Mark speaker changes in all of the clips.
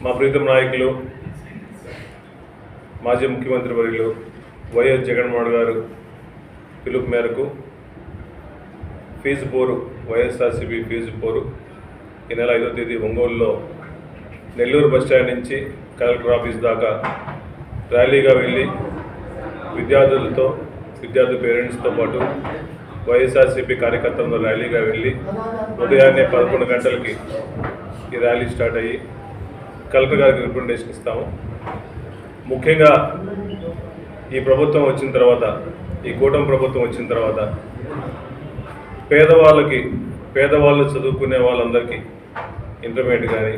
Speaker 1: మా ప్రీతం నాయకులు మాజీ ముఖ్యమంత్రి వర్యులు వైఎస్ జగన్మోహన్ గారు పిలుపు మేరకు ఫీజు పోరు వైఎస్ఆర్సీపీ ఫీజు పోరు ఈ నెల ఐదో తేదీ ఒంగోలులో నెల్లూరు బస్టాండ్ నుంచి కలెక్టర్ ఆఫీస్ దాకా ర్యాలీగా వెళ్ళి విద్యార్థులతో విద్యార్థి పేరెంట్స్తో పాటు వైఎస్ఆర్సీపీ కార్యకర్తలతో ర్యాలీగా వెళ్ళి ఉదయాన్నే పదకొండు గంటలకి ఈ ర్యాలీ స్టార్ట్ అయ్యి కలెక్టర్ గారికి రికమెండేషన్ ఇస్తాము. ముఖ్యంగా ఈ ప్రభుత్వం వచ్చిన తర్వాత ఈ కూటమి ప్రభుత్వం వచ్చిన తర్వాత పేదవాళ్ళకి పేదవాళ్ళు చదువుకునే వాళ్ళందరికీ ఇంటర్మీడియట్ కానీ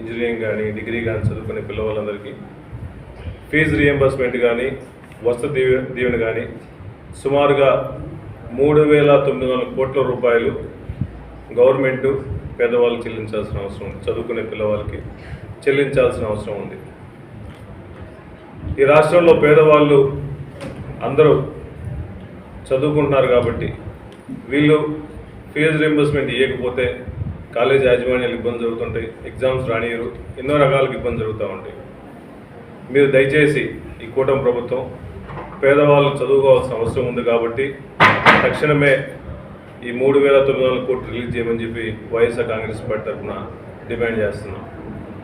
Speaker 1: ఇంజనీరింగ్ కానీ డిగ్రీ కానీ చదువుకునే పిల్లవాళ్ళందరికీ ఫీజు రియంబర్స్మెంట్ కానీ వస్త్ర దీవె దీవెన కానీ సుమారుగా మూడు వేల తొమ్మిది వందల కోట్ల రూపాయలు గవర్నమెంట్ పేదవాళ్ళకి చెల్లించాల్సిన అవసరం చదువుకునే పిల్లవాళ్ళకి. చెల్లించాల్సిన అవసరం ఉంది. ఈ రాష్ట్రంలో పేదవాళ్ళు అందరూ చదువుకుంటున్నారు కాబట్టి వీళ్ళు ఫీజు రింబర్స్మెంట్ ఇవ్వకపోతే కాలేజ్ యాజమాన్యాలు ఇబ్బంది జరుగుతుంటాయి ఎగ్జామ్స్ రానియరు ఎన్నో రకాలకు ఇబ్బంది జరుగుతూ ఉంటాయి. మీరు దయచేసి ఈ కూటమి ప్రభుత్వం పేదవాళ్ళు చదువుకోవాల్సిన అవసరం ఉంది కాబట్టి తక్షణమే ఈ మూడు వేల తొమ్మిది వందల కోట్లు రిలీజ్ చేయమని చెప్పి వైఎస్ఆర్ కాంగ్రెస్ పార్టీ తరఫున డిమాండ్ చేస్తున్నాం.